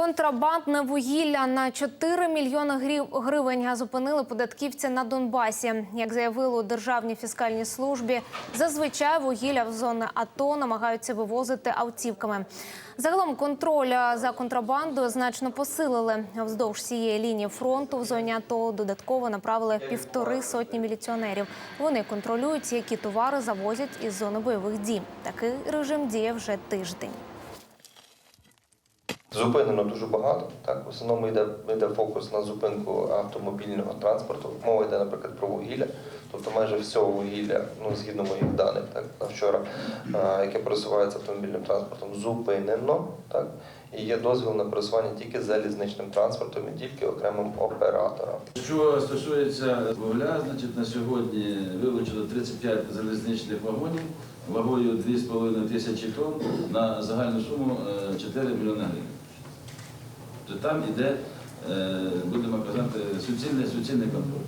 Контрабандне вугілля на 4 мільйони гривень зупинили податківці на Донбасі. Як заявили у Державній фіскальній службі, зазвичай вугілля в зони АТО намагаються вивозити автівками. Загалом контроль за контрабандою значно посилили. Вздовж цієї лінії фронту в зоні АТО додатково направили півтори сотні міліціонерів. Вони контролюють, які товари завозять із зони бойових дій. Такий режим діє вже тиждень. Зупинено дуже багато. Так, в основному йде, йде фокус на зупинку автомобільного транспорту. Мова йде, наприклад, про вугілля. Тобто майже всього вугілля, ну згідно моїх даних, так на вчора, е, яке пересувається автомобільним транспортом, зупинено. Так, і є дозвіл на пересування тільки залізничним транспортом і тільки окремим операторам. Що стосується вугля, значить на сьогодні вилучено 35 залізничних вагонів вагою 2,5 тисячі тонн на загальну суму е, 4 мільйони гривень. Тобто там іде, е, будемо казати, суцільний, суцільний контроль.